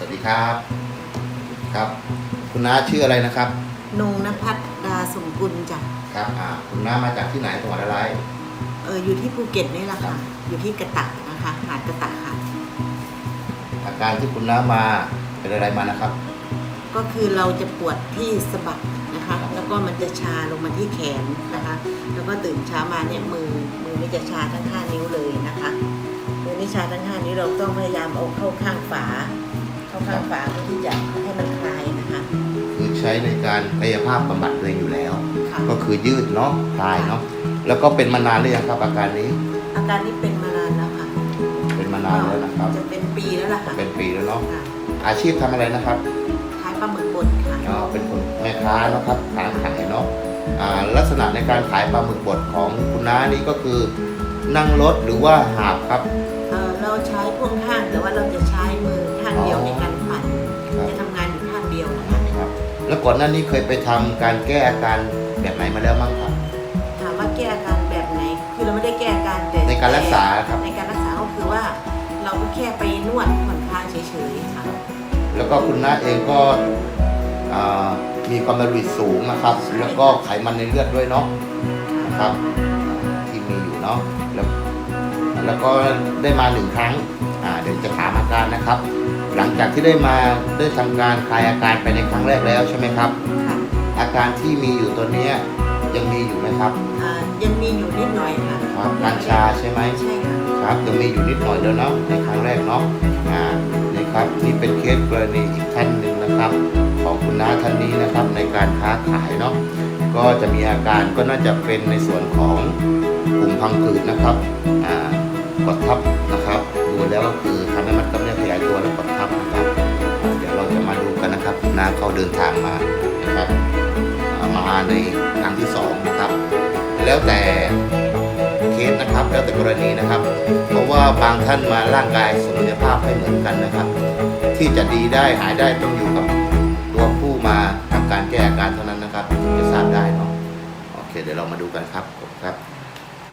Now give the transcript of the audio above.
สวัสดีครับ ครับ คุณน้าชื่ออะไรนะครับ นงนภัสดาสมกุลจ้ะครับอ่าคุณน้ามาจากที่ไหนจังหวัดอะไร เอออยู่ที่ภูเก็ตนี่แหละค่ะ อยู่ที่กระตะนะคะ หาดกระตะค่ะ อาการที่คุณน้ามาเป็นอะไรมานะครับ ก็คือเราจะปวดที่สะบักนะคะ แล้วก็มันจะชาลงมาที่แขนนะคะ แล้วก็ตื่นเช้ามาเนี่ยมือมือนี่จะชาทั้งห้านิ้วเลยนะคะมือนี่ชาทั้งห้านิ้วเราต้องพยายามเอาเข้าข้างฝา เข้าข้างฝาเพื่อที่จะให้มันคลายนะคะคือใช้ในการกายภาพบำบัดตัวเองอยู่แล้ว ค่ะก็คือยืดเนาะคลายเนาะแล้วก็เป็นมานานหรือยังครับอาการนี้อาการนี้เป็นมานานแล้วค่ะเป็นมานานแล้วนะครับ จะเป็นปีแล้วล่ะค่ะเป็นปีแล้วเนาะค่ะอาชีพทำอะไรนะครับ ขายปลาหมึกบดค่ะอ๋อเป็นคนแม่ค้าเนาะครับค้าขายเนาะอ่าลักษณะในการขายปลาหมึกบดของคุณน้านี่ก็คือนั่งรถหรือว่าหาบครับ เอ่อเราใช้พ่วงข้าง แล้วก่อนหน้านี้เคยไปทำการแก้อาการแบบไหนมาแล้วมั้งครับ ถามว่าแก้อาการแบบไหน คือเราไม่ได้แก้อาการแต่ในการรักษาครับในการรักษาก็คือว่าเราก็แค่ไปนวดผ่อนคลายเฉยๆค่ะ แล้วก็คุณน้าเองก็อ่ามีความดันโลหิตสูงนะครับ แล้วก็ไขมันในเลือดด้วยเนาะนะครับ ที่มีอยู่เนาะแล้วแล้วก็ได้มาหนึ่งครั้งอ่าเดี๋ยวจะถามอาการนะครับ หลังจากที่ได้มาได้ทำการคลายอาการไปในครั้งแรกแล้วใช่ไหมครับ ค่ะอาการที่มีอยู่ตัวเนี้ยยังมีอยู่ไหมครับอ่ายังมีอยู่นิดหน่อยค่ะครับการชาใช่ไหม ใช่ค่ะ ครับยังมีอยู่นิดหน่อยเดียวเนาะในครั้งแรกเนาะอ่านี่ครับนี่เป็นเคสกรณีอีกท่านหนึ่งนะครับ ของคุณน้าท่านนี้นะครับในการค้าขายเนาะก็จะมีอาการก็น่าจะเป็นในส่วนของกลุ่มพังผืดนะครับอ่ากดทับนะครับ ดูแล้วก็คือทำให้ เขาเดินทางมานะครับมาในครั้งที่สองนะครับ แล้วแต่เคสนะครับ แล้วแต่กรณีนะครับ เพราะว่าบางท่านมาร่างกายสมรรถภาพไม่เหมือนกันนะครับ ที่จะดีได้หายได้ต้องอยู่กับตัวผู้มาทำการแก้อาการเท่านั้นนะครับจะทราบได้เนาะโอเค เดี๋ยวเรามาดูกันครับครับ